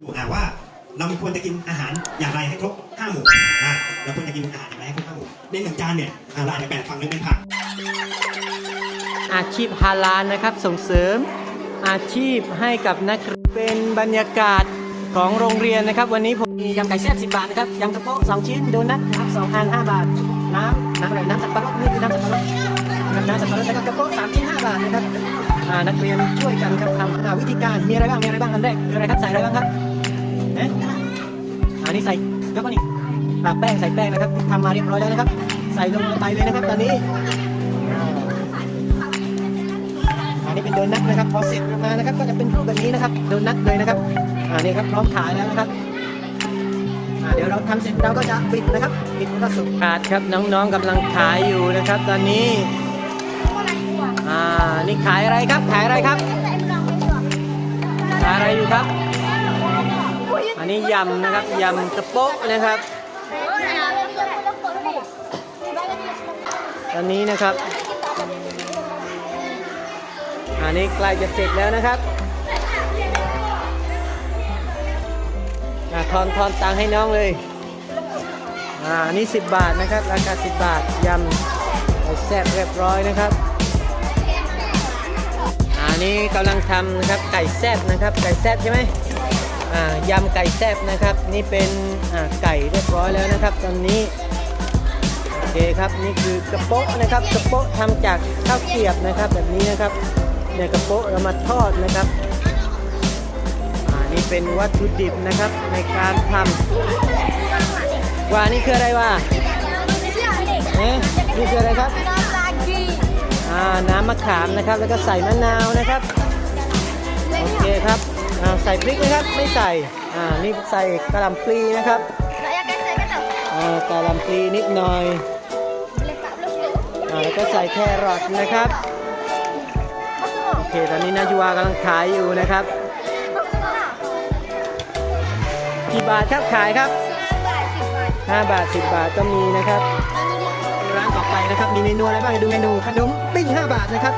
อยู่อ่าว่าเราควรจะกินอาหารอย่างไรให้ครบห้าหมู่อ่าเราควรจะกินอาหารอย่างไรให้ครบห้าหมู่ในหนึ่งจานเนี่ยอาเราอาจจะแบ่งฝั่งหนึงเป็นผักอาชีพฮาลาลนะครับส่งเสริมอาชีพให้กับนักเรียนเป็นบรรยากาศของโรงเรียนนะครับ วันนี้ผมมียำไก่แซ่บ10บาทนะครับยำกระโปะ2ชิ้นโดนัทนะครับ2อัน5บาท น้ำน้ำอะไรน้ำสับปะรดนี่คือน้ำสับปะรดน้ำสับปะรดนะครับกระโปะ3ชิ้น5บาทนะครับนักเรียนช่วยกันครับทำวิธีการมีอะไรบ้างมีอะไรบ้างอันแรกคืออะไรครับใส่อะไรบ้างครับ อ๊ะอันนี้ใส่แล้วก็นี่ตากแป้งใส่แป้งนะครับทำมาเรียบร้อยแล้วนะครับ ใส่ลงไปเลยนะครับ ตอนนี้ อันนี้เป็นโดนัทนะครับ พอเสร็จมานะครับ ก็จะเป็นรูปแบบนี้นะครับ โดนัทเลยนะครับอ่านี่ครับพร้อมขายแล้วนะครับเดี๋ยวเราทำเสร็จเราก็จะปิดนะครับปิดแล้วก็สุกขาดครับน้องๆกำลังขายอยู่นะครับ ตอนนี้อ่านี่ขายอะไรครับขายอะไรครับขายอะไรอยู่ครับ นี้ยำนะครับยำกระโปะนะครับตอนนี้นะครับ อันนี้ใกล้จะเสร็จแล้วนะครับทอนทอนตังให้น้องเลย อ่าอันนี้10 บาทนะครับ ราคา 10 บาทยำแซ่บเรียบร้อยนะครับอันนี้กำลังทำนะครับไก่แซ่บนะครับไก่แซ่บใช่ไหม ยำไก่แซ่บนะครับ นี่เป็นอ่าไก่เรียบร้อยแล้วนะครับ ตอนนี้โอเคครับนี่คือกระโปะนะครับกระโปะทำจากข้าวเกรียบนะครับ แบบนี้นะครับเนี่ยกระโปะเรามาทอดนะครับอ่านี่เป็นวัตถุดิบนะครับในการทำว่านี่คืออะไรวะเอ๊ะนี่คืออะไรครับอ่าน้ำมะขามนะครับ แล้วก็ใส่มะนาวนะครับ โอเคครับอ่า ใส่พริกนะครับไม่ใส่อ่านี่ใส่กระหล่ำปลีนะครับอ่ากระหล่ำปลีนิดหน่อยอ่าแล้วก็ใส่แครอทนะครับโอเคตอนนี้นาจูวากำลังขายอยู่นะครับกี่บาทครับขายครับ5บาท10บาทก็มีนะครับ ร้านต่อไปนะครับมีเมนูอะไรบ้างดูเมนูขนมปิ้ง5บาทนะครับ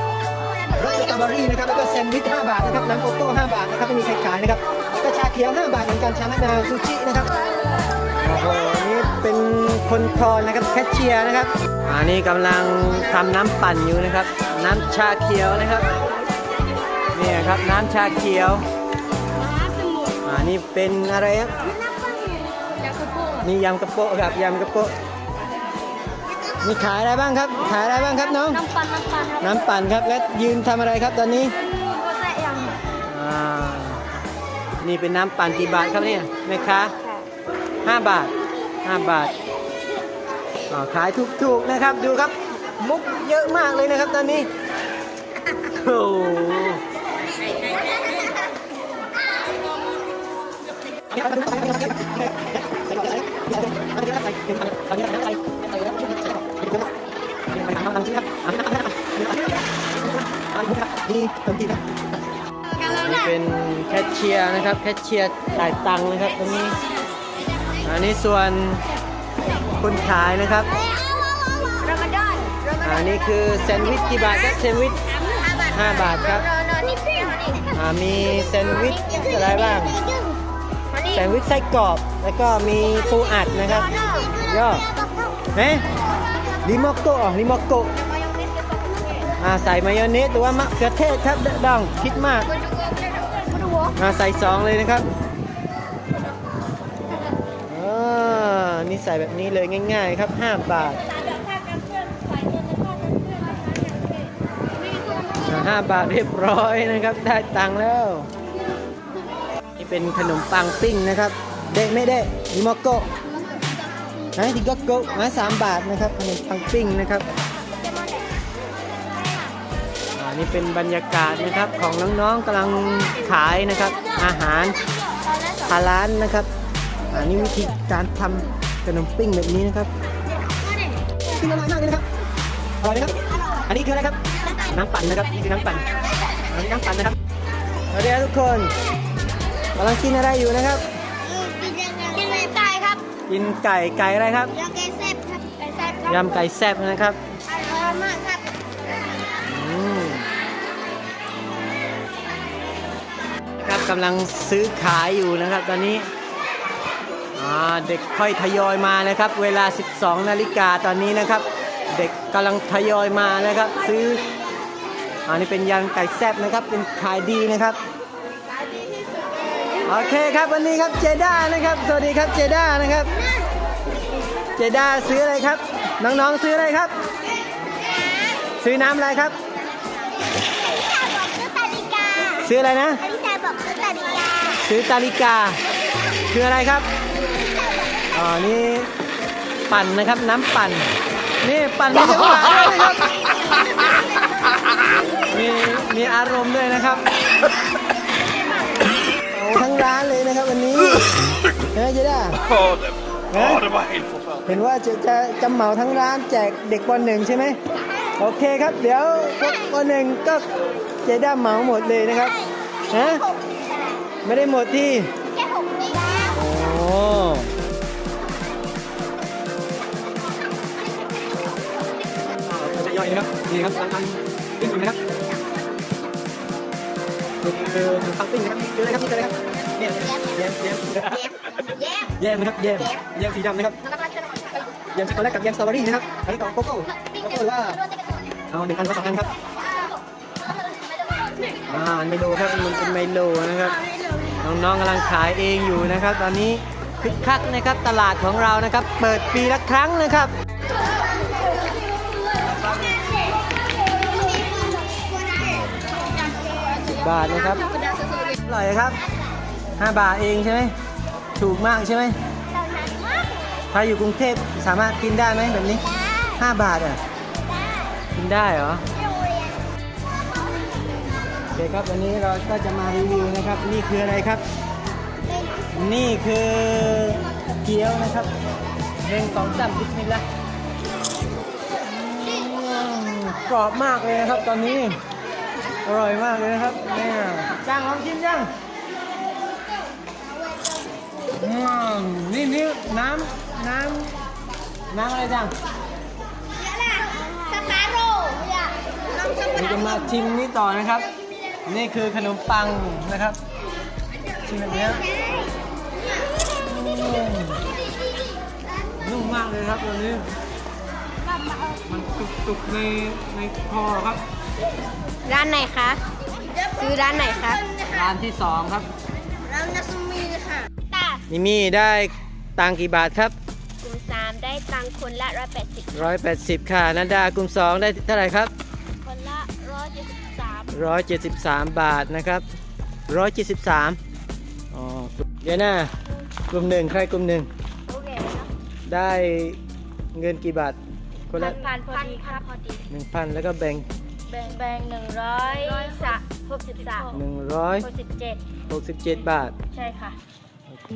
รสสตรอเบอรี่นะครับแล้วก็แซนด์วิช5บาทนะครับน้ำโกโก้5บาทนะครับไม่มีใครขายนะครับแล้วก็ชาเขียว5บาทเหมือนกันชามะนาวซูชินะครับโอ้โหนี่เป็นคนคอนนะครับแคชเชียร์นะครับอันนี้กำลังทำน้ำปั่นอยู่นะครับ น้ำชาเขียวนะครับนี่ครับน้ำชาเขียวอ่านี่เป็นอะไรครับนี่ยำกระโปะครับยำกระโปะ นี่ขายอะไรบ้างครับ ขายอะไรบ้างครับน้อง น้ำปันน้ำปันครับน้ำปั่นครับ และยืนทำอะไรครับตอนนี้ก็ใส่ยังอ่านี่เป็นน้ำปั่นกี่บาทครับเนี่ยแม่ค้าห้าบาทห้าบาทอ่าขายถูกๆนะครับดูครับ มุกเยอะมากเลยนะครับตอนนี้โอ้ โหนี่ตรงที่นะนี่เป็นแคชเชียร์นะครับ แคชเชียร์จ่ายตังค์นะครับตรงนี้ อันนี้ส่วนคนขายนะครับรอมฎอนอันนี้คือแซนด์วิชกี่บาทครับแซนด์วิชห้าบาท5บาทครับรอรอนี่พี่มานี่อ่ามีแซนด์วิชอะไรบ้างมานี่แซนด์วิชไส้กรอบ แล้วก็มีปูอัดนะครับย่อเฮ้ลิโมโกะอ๋อลิโมโกะ อ่าใส่มายองเนสหรือว่ามะเขือเทศครับดองคิดมากมาใส่สองเลยนะครับอ่านี่ใส่แบบนี้เลยง่าย ๆ ครับ 5 บาทอ่า5บาทเรียบร้อยนะครับ ได้ตังค์แล้ว นี่เป็นขนมปังปิ้งนะครับ เด็กไม่ได้นิมโกะนะดิโกโกะมาสามบาทนะครับขนมปังปิ้งนะครับ นี่เป็นบรรยากาศนะครับของน้องๆกำลังขายนะครับ อาหารฮาลานนะครับอันนี้วิธีการทำขนมปิ้งแบบนี้นะครับปิ้งอร่อยมากเลยนะครับอร่อยไหมครับอันนี้คืออะไรครับน้ำปั่นนะครับนี่คือน้ำปั่นอันนี้น้ำปั่นนะครับสวัสดีครับทุกคนกำลังกินอะไรอยู่นะครับกินในไก่ครับกินไก่ไก่อะไรครับยำไก่แซ่บครับไก่แซ่บครับยำไก่แซ่บนะครับ กำลังซื้อขายอยู่นะครับตอนนี้เด็กค่อยทยอยมานะครับ เวลา 12 นาฬิกาตอนนี้นะครับ เด็กกำลังทยอยมานะครับ ซื้ออันนี้เป็นยำไก่แซบนะครับเป็นขายดีนะครับโอเคครับวันนี้ครับเจด้านะครับ สวัสดีครับเจด้านะครับ เจด้าซื้ออะไรครับ น้องๆซื้ออะไรครับ ซื้อน้ำอะไรครับ ซื้อนาฬิกาซื้ออะไรนะ ซื้อตาลิกา คืออะไรครับอ๋อนี่ปั่นนะครับน้ำปั่น นี่ปั่นมีจังหวะด้วยนะครับมีมีอารมณ์ด้วยนะครับโอ้ทั้งร้านเลยนะครับวันนี้เฮ้ยเจด้า Oh, the, Huh? oh, the hateful fella. เห็นว่าจะจะจะเหมาทั้งร้านแจกเด็กปหนึ่งใช่ไหมโอเคครับ เดี๋ยวพวกปหนึ่งก็เจด้าเหมาหมดเลยนะครับฮะ ไม่ได้หมดที่แค่หกนี่นะโอ้จะย่อยนะครับนี่ครับร้านปิ้งอยู่นะครับนี่คือปังปิ้งนะครับนี่คืออะไรครับนี่คืออะไรครับเนี่ยแยมแยมแยมแยมแยมนะครับแยมแยมสีดำนะครับแยมช็อกโกแลตกับแยมสตรอเบอรี่นะครับอันนี้ของโกโก้โกโก้ว่าเอาหนึ่งอันก็สองอันครับอ่าไมโลครับมันเป็นไมโลนะครับ น้องๆกำลังขายเองอยู่นะครับ ตอนนี้คึกคักนะครับตลาดของเรานะครับ เปิดปีละครั้งนะครับ บาทนะครับอร่อยครับ 5 บาทเองใช่ไหมถูกมากใช่ไหมถ้าอยู่กรุงเทพสามารถกินได้ไหมแบบนี้ 5 บาทอะกินได้เหรอโอ เคครับวันนี้เราก็จะมารีวิวนะครับ นี่คืออะไรครับ นี่คือเกี๊ยวนะครับหนึ่งสองสามบิสมิลลาห์อืมกรอบมากเลยนะครับ ตอนนี้อร่อยมากเลยนะครับเนี่ยจ้างลองชิมยังอืมนี่นี่น้ำน้ำน้ำอะไรจังสปาโร่เนี่ยน้องสปาเราโร่จะมาชิมนี่ต่อนะครับ นี่คือขนมปังนะครับชิมแบบเนี้ยอืมนุ่มมากเลยครับตัวนี้ มันตุกๆในในคอครับ ร้านไหนคะซื้อร้านไหนคะร้านที่สองครับร้านนัสมีค่ะตานิมี่ได้ตังค์กี่บาทครับกลุ่มสามได้ตังค์คนละร้อยแปดสิบ180ค่ะนันดากลุ่ม2ได้เท่าไหร่ครับ 173 บาทนะครับ 173อ๋อเดี๋ยวนะกลุ่มหนึ่งใครกลุ่มหนึ่งโอเคได้เงินกี่บาทคนละพันพอดีครับพอดี1,000 แล้วก็แบ่ง แบ่งแบ่งหนึ่งร้อยสะหกสิบสามหกสิบเจ็ด167 บาท ใช่ค่ะ โอเค